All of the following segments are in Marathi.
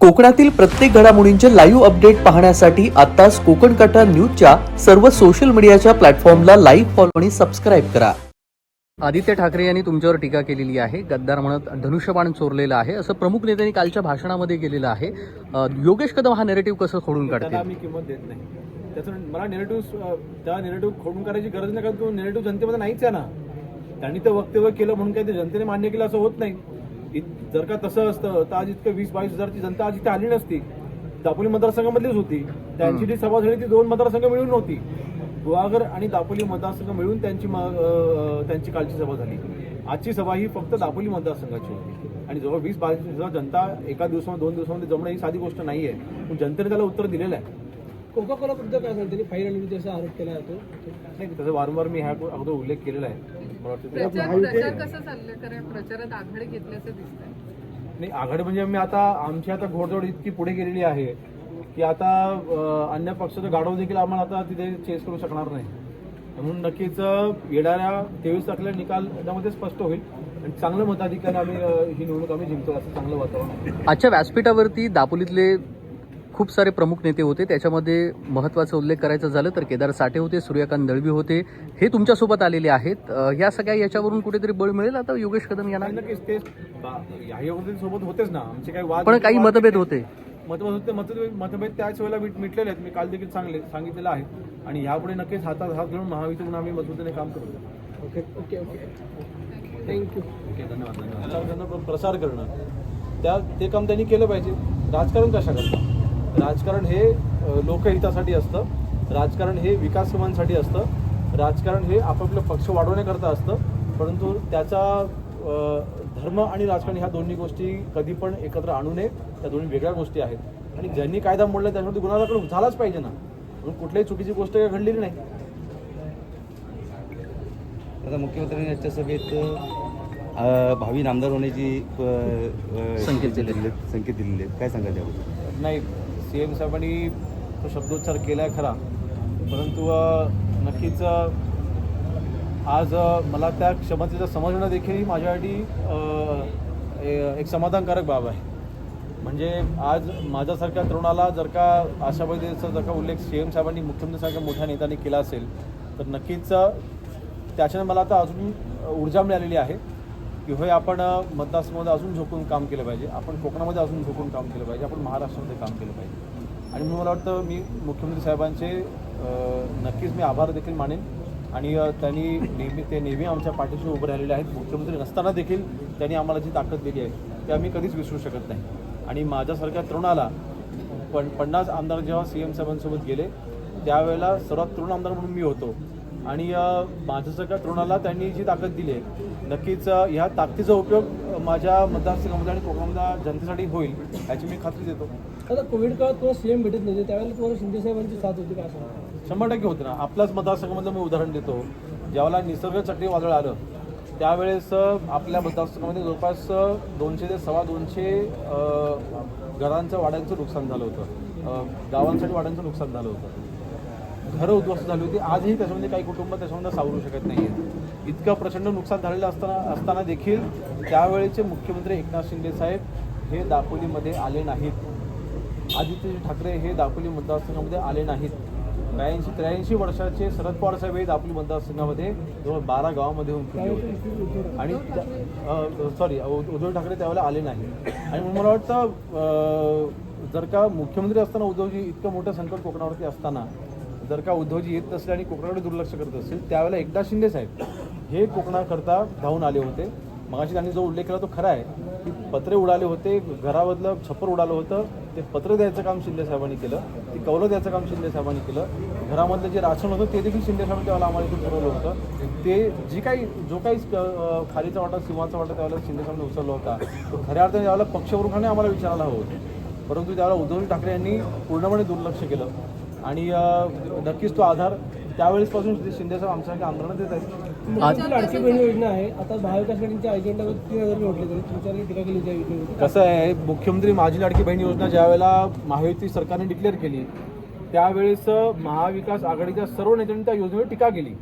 कोकणातील प्रत्येक घडामोडींचे लाईव्ह अपडेट पाहण्यासाठी आताच कोकण कटा न्यूजच्या सर्व सोशल मीडियाच्या प्लॅटफॉर्मला लाईव्ह फॉलो आणि सबस्क्राईब करा. आदित्य ठाकरे यांनी तुमच्यावर टीका केलेली आहे. गद्दार म्हणत धनुष्यबाण चोरलेलं आहे. असं प्रमुख नेत्यांनी कालच्या भाषणामध्ये केलेलं आहे. योगेश कदम हा नेरेटिव्ह कसं खोडून काढतील? मी किंमत देत नाही. त्याचं मला नेरेटिव्ह त्या नेरेटिव्ह खोडून करायची गरज नाही कारण तो नेरेटिव्ह जनतेमध्ये नाहीच आहे ना. त्यांनी ते वक्तव्य केलं म्हणून काय ते जनतेने मान्य केलं असं होत नाही. जर का तसं असतं तर आज इतकं वीस बावीस हजारची जनता आज इथे आली नसती. दापोली मतदारसंघामधलीच होती. त्यांची जी सभा झाली ती दोन मतदारसंघ मिळून होती गुहागर आणि दापोली मतदारसंघ मिळून त्यांची त्यांची कालची सभा झाली. आजची सभा ही फक्त दापोली मतदारसंघाची होती. आणि जवळ वीस बावीस हजार जनता एका दिवसामध्ये दोन दिवसामध्ये जमणं ही साधी गोष्ट नाही आहे पण जनतेने त्याला उत्तर दिलेलं आहे. कोका कोला बद्दल काय सांगते? त्यांनी फाईल आणि असा आरोप केला जातो. नाही त्याचा वारंवार मी ह्या अगोदर उल्लेख केलेला आहे. मला वाटतं ते- प्रचार प्रचार कसं चाललंय? कारण प्रचारात आघाडी घेतल्याचं दिसतंय. नाही आघाडी म्हणजे मी आता आमची आता घोडदौड इतकी पुढे गेलेली आहे की आता अं, अन्य पक्षाचं गाडव देखील आम्हाला आता तिथे चेस करू शकणार नाही. म्हणून नक्कीच अं, येणाऱ्या तेवीस तारखेला निकाल त्यामध्ये स्पष्ट होईल. आणि चांगलं मताधिक्याने आम्ही अं, ही निवडणूक आम्ही जिंकतो असं चांगलं वातावरण आहे. आजच्या व्यासपीठावरती दापोलीतले खूप सारे प्रमुख नेते होते. त्याच्यामध्ये महत्त्वाचा उल्लेख करायचा झालं तर केदार साठे होते सूर्यकांत दळवी होते. हे तुमच्यासोबत आलेले आहेत. या सगळ्या याच्यावरून कुठेतरी बळ मिळेल? आता योगेश कदम यांना? सोबत होतेच ना. आमचे काही वाद पण काही मतभेद होते. मतभेद होते मतभेद मतभेद त्याच वेळेला मिट- मिटलेले आहेत. मी काल देखील सांगले सांगितलेलं आहे. आणि यापुढे नक्कीच हातात हात घालून महायुतीतून आम्ही मजबूतीने काम करू. Okay okay okay. Thank you okay धन्यवाद धन्यवाद. प्रसार करणं. त्या ते काम त्यांनी केलं पाहिजे. राजकारण कशा करता राजकारण हे लोकहितासाठी असतं. राजकारण हे विकास कामांसाठी असतं. राजकारण हे आपापलं पक्ष वाढवण्याकरता असतं. परंतु त्याचा धर्म आणि राजकारण ह्या दोन्ही गोष्टी कधी पण एकत्र आणू नये. त्या दोन्ही वेगळ्या गोष्टी आहेत. आणि ज्यांनी कायदा मोडला त्याच्यामध्ये गुन्हा दाखल झालाच पाहिजे ना. म्हणून कुठल्याही चुकीची गोष्ट काही घडलेली नाही. आता मुख्यमंत्र्यांनी आजच्या सभेत भावी नामदार होण्याची संकेत दिले. संकेत दिलेले आहेत. काय सांगाल त्याबद्दल नाही सी एम साहेबांनी तो शब्दोच्चार केला आहे खरा परंतु नक्कीच आज मला त्या क्षमतेचं समजणं देखील माझ्यासाठी एक समाधानकारक बाब आहे म्हणजे आज माझ्यासारख्या तरुणाला जर का अशा पद्धतीचा जर का उल्लेख सी एम साहेबांनी मुख्यमंत्र्यांसारख्या मोठ्या नेत्यांनी केला असेल तर नक्कीच त्याच्याने मला आता अजून ऊर्जा मिळालेली आहे की होय आपण अ, मतदारसंघामध्ये अजून झोकून काम केलं पाहिजे. आपण कोकणामध्ये अजून झोकून काम केलं पाहिजे. आपण महाराष्ट्रामध्ये काम केलं पाहिजे. आणि म्हणून मला वाटतं मी मुख्यमंत्री साहेबांचे नक्कीच मी आभार देखील मानेन. आणि त्यांनी नेहमी ते नेहमी आमच्या पाठीशी उभे राहिलेले आहेत. मुख्यमंत्री नसताना देखील त्यांनी आम्हाला जी ताकद दिली आहे ते आम्ही कधीच विसरू शकत नाही. आणि माझ्यासारख्या तरुणाला पण पन्नास आमदार जेव्हा सी एम साहेबांसोबत गेले त्यावेळेला सर्वात तरुण आमदार म्हणून मी होतो. आणि माझ्यासारख्या तरुणाला त्यांनी जी ताकद दिली आहे नक्कीच ह्या ताकदीचा उपयोग माझ्या मतदारसंघामध्ये आणि कोकणामध्ये जनतेसाठी होईल याची मी खात्री देतो. आता कोविड काळात तुम्हाला सीएम भेटत नव्हते त्यावेळेला तुम्हाला शिंदे साहेबांची साथ होती का असं? शंभर टक्के होते ना. आपल्याच मतदारसंघामधलं मी उदाहरण देतो. ज्यावेळेला निसर्ग चक्रीवादळ आलं त्यावेळेस आपल्या मतदारसंघामध्ये जवळपास दोनशे ते सव्वा दोनशे घरांचं वाड्यांचं नुकसान झालं होतं. गावांसाठी वाड्यांचं नुकसान झालं होतं. घरं उद्ध्वस्त झाली होती. आजही त्याच्यामध्ये काही कुटुंब त्याच्यामध्ये सावरू शकत नाही आहेत इतकं प्रचंड नुकसान झालेलं असताना असताना देखील त्यावेळेचे मुख्यमंत्री एकनाथ शिंदे साहेब हे दापोलीमध्ये आले नाहीत. आदित्य ठाकरे हे दापोली मतदारसंघामध्ये आले नाहीत. ब्याऐंशी त्र्याऐंशी वर्षाचे शरद पवार साहेब हे दापोली मतदारसंघामध्ये जवळ बारा गावामध्ये होऊन होते. आणि सॉरी उद्धव ठाकरे त्यावेळेला आले नाही आणि मला वाटतं जर का मुख्यमंत्री असताना उद्धवजी इतकं मोठं संकट कोकणावरती असताना जर का उद्धवजी येत नसले आणि कोकणाकडे दुर्लक्ष करत असतील त्यावेळेला एकदा शिंदे साहेब हे कोकणाकरता धावून आले होते. मगाशी त्यांनी जो उल्लेख केला तो खरा आहे की पत्रे उडाले होते घरामधलं छप्पर उडालं होतं ते पत्र द्यायचं काम शिंदे साहेबांनी केलं ते कौलं द्यायचं काम शिंदे साहेबांनी केलं. घरामधलं जे राशन होतं ते देखील शिंदे साहेबांनी त्यावेळेला आम्हाला इथून पुरवलं होतं. ते जी काही जो काही खालीचा वाटा सीमाचा वाटा त्यावेळेला शिंदे साहेबांनी उचलला होता तो खऱ्या अर्थाने त्यावेळेला पक्षप्रमुखाने आम्हाला विचारायला हवं होतं. परंतु त्यावेळेला उद्धव ठाकरे यांनी पूर्णपणे दुर्लक्ष केलं. आणि नक्कीच तो आधार त्यावेळेसपासून शिंदे साहेब आमच्यासारख्या आंदोलनात येत आहेत. मुख्यमंत्री लाडकी बहीण योजना आहे आता तीन हजार म्हटले तरी तुमच्याकडे टीका केली त्या योजनेवर कसं आहे मुख्यमंत्री माझी लाडकी बहीण योजना ज्यावेळेला महायुती सरकारने डिक्लेअर केली त्यावेळेस महाविकास आघाडीच्या सर्व नेत्यांनी त्या योजनेवर टीका केली.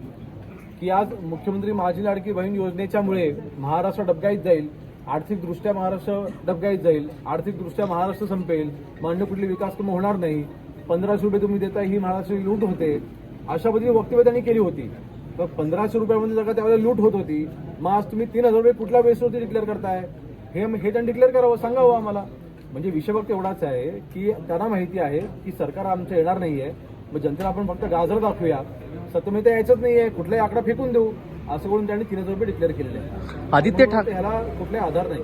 की आज मुख्यमंत्री माझी लाडकी बहीण योजनेच्यामुळे महाराष्ट्र डबघाईत जाईल आर्थिकदृष्ट्या महाराष्ट्र डबघाईत जाईल आर्थिकदृष्ट्या महाराष्ट्र संपेल मांड कुठली विकास कामं होणार नाही पंधराशे रुपये तुम्ही देताय ही महाराष्ट्राची लूट होते. अशा पद्धतीची वक्तव्य त्यांनी केली होती. तर पंधराशे रुपयामध्ये जर का त्यावेळेला लूट होत होती मग आज तुम्ही तीन हजार रुपये कुठल्या बेसवरती डिक्लेअर करताय? हे हे त्यांनी डिक्लेअर करावं सांगावं आम्हाला. म्हणजे विषय फक्त एवढाच आहे की त्यांना माहिती आहे की सरकार आमचं येणार नाहीये. मग जनतेला आपण फक्त गाजर दाखवूया. सत्यमेता यायचंच नाहीये. कुठलाही आकडा फेकून देऊ. असं करून त्यांनी तीन हजार रुपये डिक्लेअर केलेले आदित्य ठाकरे ह्याला कुठलाही आधार नाही.